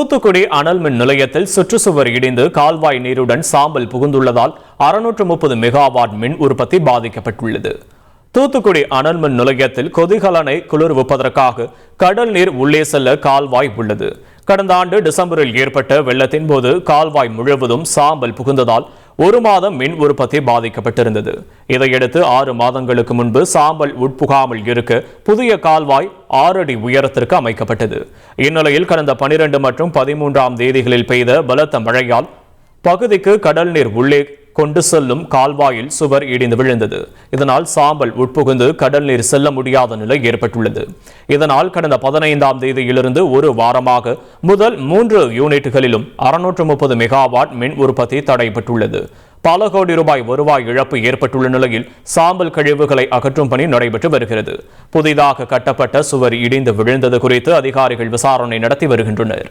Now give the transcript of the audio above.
தூத்துக்குடி அனல் மின் நிலையத்தில் சுற்றுச்சுவர் இடிந்து கால்வாய் நீருடன் சாம்பல் புகுந்துள்ளதால் அறுநூற்று முப்பது மெகாவாட் மின் உற்பத்தி பாதிக்கப்பட்டுள்ளது. தூத்துக்குடி அனல் மின் நிலையத்தில் கொதிகலனை குளிர்விப்பதற்காக கடல் நீர் உள்ளே செல்ல கால்வாய் உள்ளது. கடந்த ஆண்டு டிசம்பரில் ஏற்பட்ட வெள்ளத்தின் போது கால்வாய் முழுவதும் சாம்பல் புகுந்ததால் ஒரு மாதம் மின் உற்பத்தி பாதிக்கப்பட்டிருந்தது. இதையடுத்து ஆறு மாதங்களுக்கு முன்பு சாம்பல் உட்புகாமல் இருக்க புதிய கால்வாய் ஆறு அடி உயரத்திற்கு அமைக்கப்பட்டது. இந்நிலையில் கடந்த பனிரெண்டு மற்றும் பதிமூன்றாம் தேதிகளில் பெய்த பலத்த மழையால் பகுதிக்கு கடல் நீர் உள்ளே கொண்டு செல்லும் கால்வாயில் சுவர் இடிந்து விழுந்தது. இதனால் சாம்பல் உட்புகுந்து கடல் நீர் செல்ல முடியாத நிலை ஏற்பட்டுள்ளது. இதனால் கடந்த பதினைந்தாம் தேதியிலிருந்து ஒரு வாரமாக முதல் மூன்று யூனிட்டுகளிலும் அறுநூற்று முப்பது மெகாவாட் மின் உற்பத்தி தடைபட்டுள்ளது. பல கோடி ரூபாய் வருவாய் இழப்பு ஏற்பட்டுள்ள நிலையில் சாம்பல் கழிவுகளை அகற்றும் பணி நடைபெற்று வருகிறது. புதிதாக கட்டப்பட்ட சுவர் இடிந்து விழுந்தது குறித்து அதிகாரிகள் விசாரணை நடத்தி வருகின்றனர்.